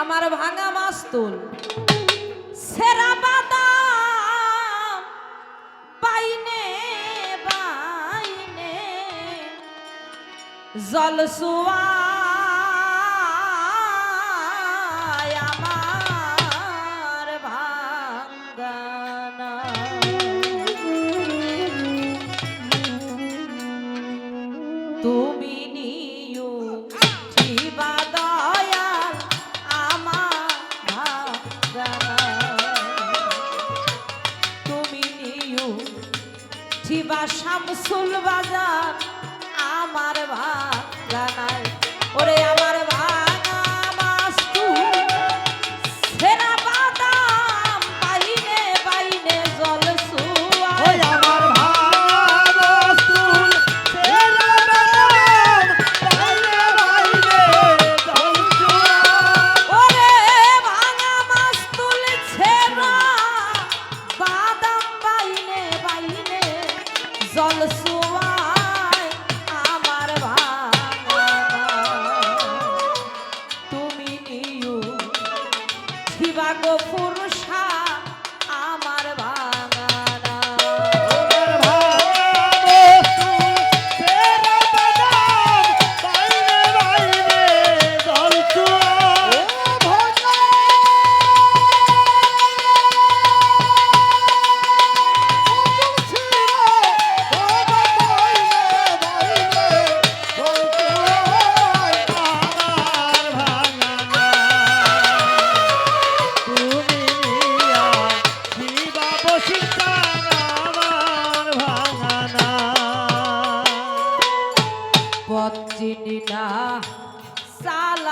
আমার ভাঙা মাস্তুল সেরা বাদাম পাইনে বাইনে। জলসুয়া শামসুল বাজার আমার ভাই। All the.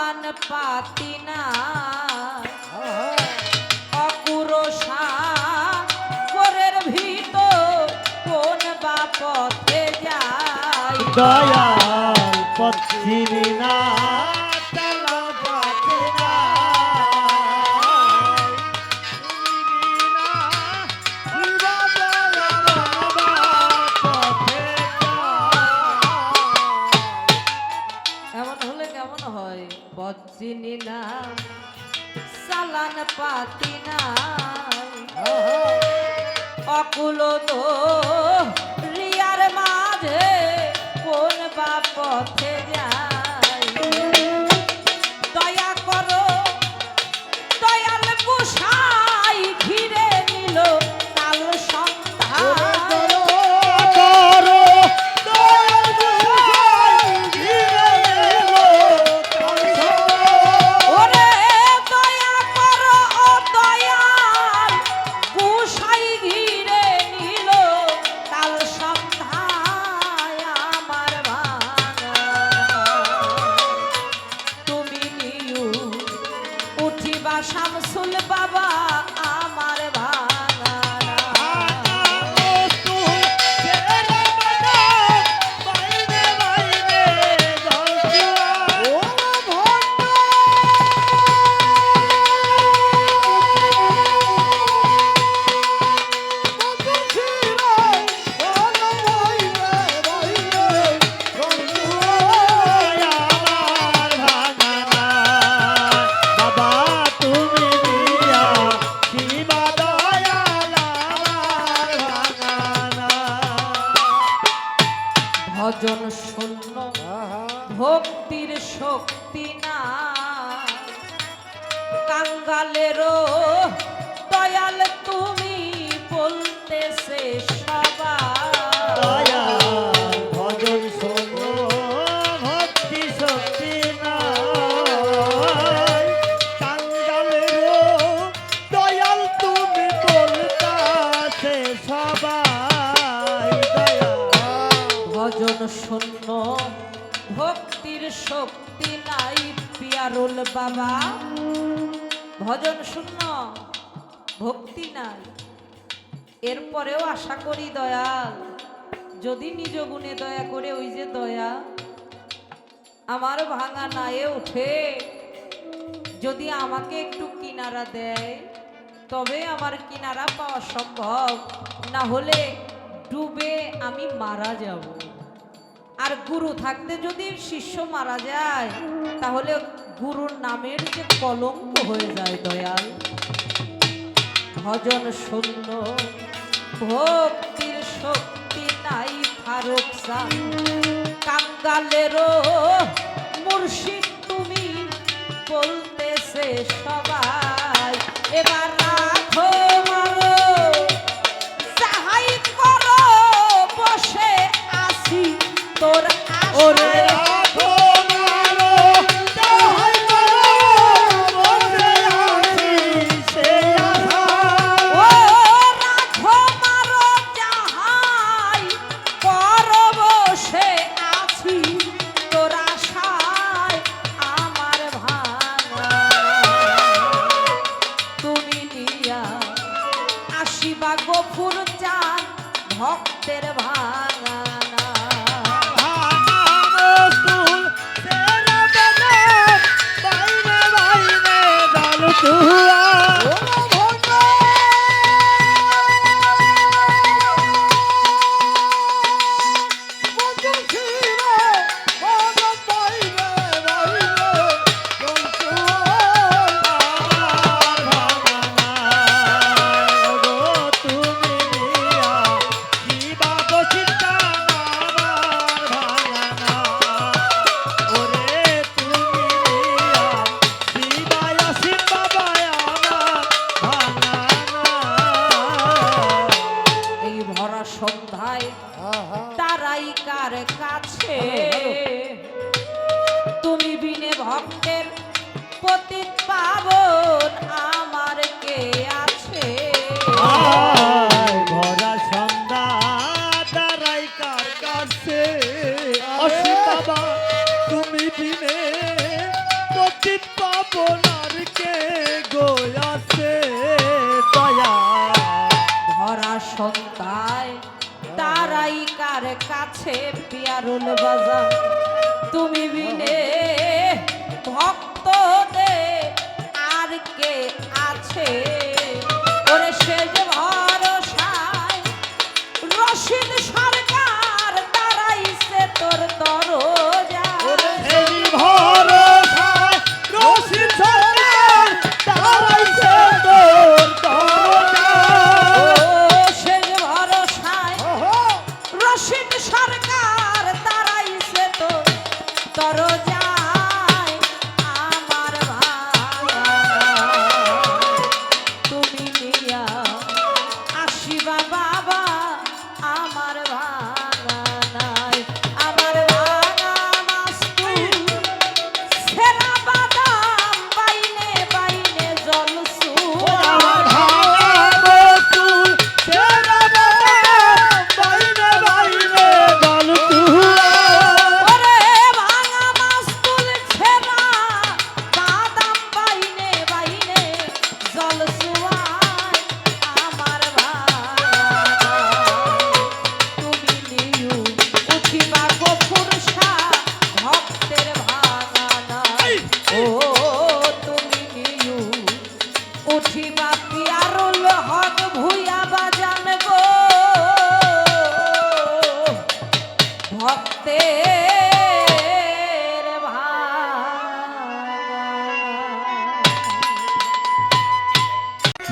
সন্তান পাতি না। অকুরসা করের ভিতর কোন বা পথে যায়। দয়াল পথিনী না। সামনে সবাই ভজন শূন্য, ভক্তির শক্তি নাই পিয়ারুল বাবা। ভজন শূন্য, ভক্তি নাই। এরপরেও আশা করি দয়াল, যদি নিজ গুণে দয়া করে ওই যে দয়া, আমার ভাঙা নায়ে উঠে যদি আমাকে একটু কিনারা দেয়। তবে আমার কিনারা পাওয়া সম্ভব। না হলে ডুবে আমি মারা যাব। আর গুরু থাকতে যদি শিষ্য মারা যায়, তাহলে গুরুর নামের যে কলঙ্ক হয়ে যায় দয়াল। ভজন শূন্য, ভক্তির শক্তি নাই ফারুক কাঙ্গালের মুর্শিদ তুমি বলতেছে সবাই। আসিবা গফুর চান ভক্তের ভাঙা মস্তুল ভক্তের পতিত পাবন আমার কে আছে? ভরা সন্ধ্যা দাঁড়াই কার কাছে? বাবা তুমি কে দয়া। ভরা সন্ধ্যায় তারাই কার কাছে? পিয়ারুল বাজার তুমি বিনে